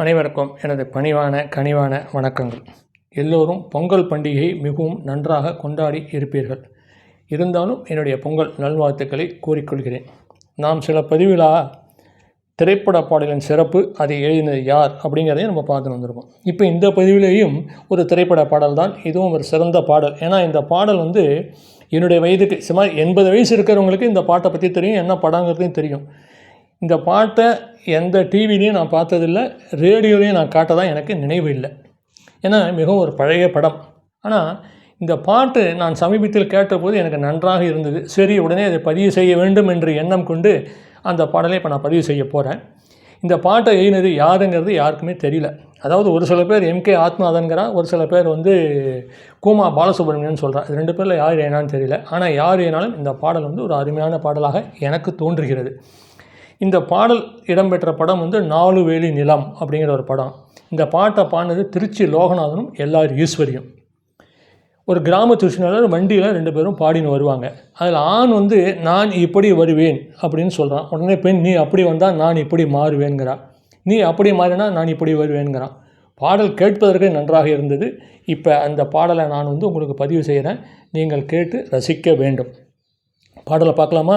அனைவருக்கும் எனது பணிவான கனிவான வணக்கங்கள். எல்லோரும் பொங்கல் பண்டிகையை மிகவும் நன்றாக கொண்டாடி இருப்பீர்கள். இருந்தாலும் என்னுடைய பொங்கல் நல்வாழ்த்துக்களை கூறிக்கொள்கிறேன். நாம் சில பதிவிழா திரைப்பட பாடலின் சிறப்பு அதை எழுதினது யார் அப்படிங்கிறதையும் நம்ம பார்த்து வந்திருக்கோம். இப்போ இந்த பதிவிலேயும் ஒரு திரைப்பட பாடல் தான். இதுவும் ஒரு சிறந்த பாடல். ஏன்னா இந்த பாடல் வந்து என்னுடைய வயதுக்கு சுமார் எண்பது வயசு இருக்கிறவங்களுக்கு இந்த பாட்டை பற்றி தெரியும் என்ன படங்கிறதையும் தெரியும். இந்த பாட்டை எந்த டிவிலையும் நான் பார்த்ததில்ல ரேடியோலையும் நான் காட்டதான் எனக்கு நினைவு இல்லை. ஏன்னா மிகவும் ஒரு பழைய படம். ஆனால் இந்த பாட்டு நான் சமீபத்தில் கேட்டபோது எனக்கு நன்றாக இருந்தது. சரி உடனே அதை பதிவு செய்ய வேண்டும் என்று எண்ணம் கொண்டு அந்த பாடலை இப்போ நான் பதிவு செய்ய போகிறேன் இந்த பாட்டை எழுதினது யாருங்கிறது யாருக்குமே தெரியல. அதாவது ஒரு சில பேர் எம்கே ஆத்மாதன்கிறா ஒரு சில பேர் வந்து கூமா பாலசுப்ரமணியன் சொல்கிறா இது ரெண்டு பேரில் யார் ஏனான்னு தெரியல. ஆனால் யார் ஏனாலும் இந்த பாடல் வந்து ஒரு அருமையான பாடலாக எனக்கு தோன்றுகிறது. இந்த பாடல் இடம்பெற்ற படம் வந்து நாலு வேலி நிலம் அப்படிங்கிற ஒரு படம். இந்த பாட்டை பாடினது திருச்சி லோகநாதனும் எல்லார் ஈஸ்வரியும். ஒரு கிராம திருச்சினால வண்டியில் ரெண்டு பேரும் பாடின்னு வருவாங்க. அதில் ஆண் வந்து நான் இப்படி வருவேன் அப்படின்னு சொல்கிறான் உடனே பெண் நீ அப்படி வந்தால் நான் இப்படி மாறுவேங்கிறா நீ அப்படி மாறினா நான் இப்படி வருவேங்கிறான் பாடல் கேட்பதற்கு நன்றாக இருந்தது. இப்போ அந்த பாடலை நான் வந்து உங்களுக்கு பதிவு செய்கிறேன் நீங்கள் கேட்டு ரசிக்க வேண்டும். பாடலை பார்க்கலாமா?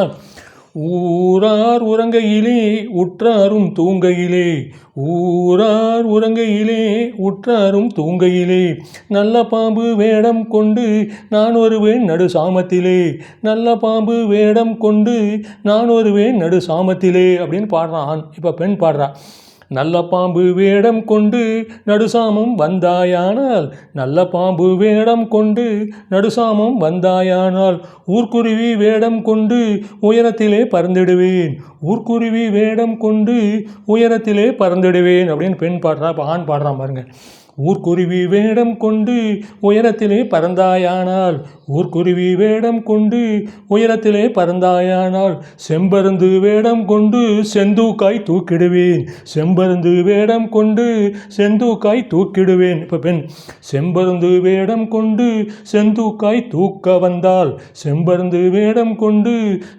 ஊரார் உறங்கையிலே உற்றாரும் தூங்கையிலே. ஊரார் உறங்கையிலே உற்றாரும் தூங்கையிலே. நல்ல பாம்பு வேடம் கொண்டு நான் வருவேன் நடு சாமத்திலே. நல்ல பாம்பு வேடம் கொண்டு நான் வருவேன் நடு சாமத்திலே அப்படின்னு பாடுறான் ஆண். இப்போ பெண் பாடுறான் நல்ல பாம்பு வேடம் கொண்டு நடுசாமம் வந்தாயானால் நல்ல பாம்பு வேடம் கொண்டு நடுசாமம் வந்தாயானால் ஊர்க்குருவி வேடம் கொண்டு உயரத்திலே பறந்துடுவேன். ஊர்க்குருவி வேடம் கொண்டு உயரத்திலே பறந்துடுவேன் அப்படின்னு பெண் பாடுறா இப்போ ஆண் பாடுறான் பாருங்கள் ஊர்க்குருவி வேடம் கொண்டு உயரத்திலே பறந்தாயானால் ஊர்க்குருவி வேடம் கொண்டு உயரத்திலே பறந்தாயானால் செம்பருந்து வேடம் கொண்டு செந்தூக்காய் தூக்கிடுவேன். செம்பருந்து வேடம் கொண்டு செந்தூக்காய் தூக்கிடுவேன். இப்போ பெண் செம்பருந்து வேடம் கொண்டு செந்தூக்காய் தூக்க வந்தால் செம்பருந்து வேடம் கொண்டு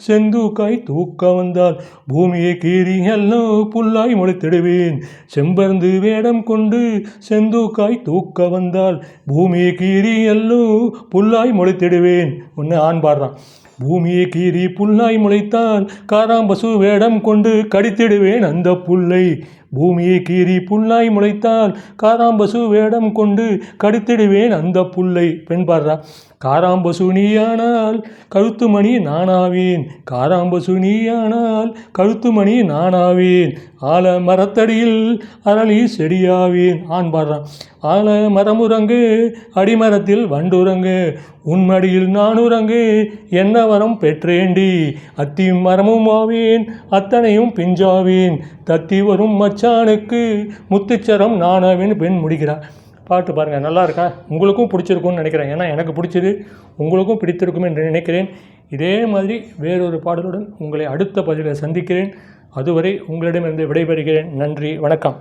செந்தூக்காய் தூக்க வந்தால் பூமியை கீறி எல்லாம் புல்லாய் முளைத்திடுவேன். செம்பருந்து வேடம் கொண்டு செந்து தூக்காய் தூக்க வந்தால் பூமியை கீறி எல்லோ புல்லாய் முளைத்திடுவேன். ஒன்று ஆண் பாடுறான். பூமியை கீறி புல்லாய் முளைத்தால் காராம்பசு வேடம் கொண்டு கடித்திடுவேன் அந்த புல்லை. பூமியை கீறி புல்லாய் முளைத்தால் காராம்பசு வேடம் கொண்டு கடித்திடுவேன் அந்த புல்லை. பெண் பாடுறா காராம்பசு நீயானால் கழுத்துமணி நானாவேன் காராம்பசு நீயானால் கழுத்துமணி நானாவேன் ஆல மரத்தடியில் அரளி செடியாவேன். ஆண் பாடுறான் ஆல மரமுறங்கு அடிமரத்தில் வண்டுறங்கு உன்மடியில் நானுறங்கு என்ன வரம் பெற்றேண்டி? அத்தி மரமும் ஆவேன் அத்தனையும் பிஞ்சாவேன். தத்தி வரும் மச்சானுக்கு முத்துச்சரம் நானாவேன் பெண் முடிக்கிறார் பாட்டு பாருங்கள் நல்லா இருக்கா உங்களுக்கும் பிடிச்சிருக்கும்னு நினைக்கிறேன். ஏன்னா எனக்கு பிடிச்சது உங்களுக்கும் பிடித்திருக்கும் என்று நினைக்கிறேன். இதே மாதிரி வேறொரு பாடலுடன் உங்களை அடுத்த பதிவில் சந்திக்கிறேன். அதுவரை உங்களிடமிருந்து விடைபெறுகிறேன். நன்றி வணக்கம்.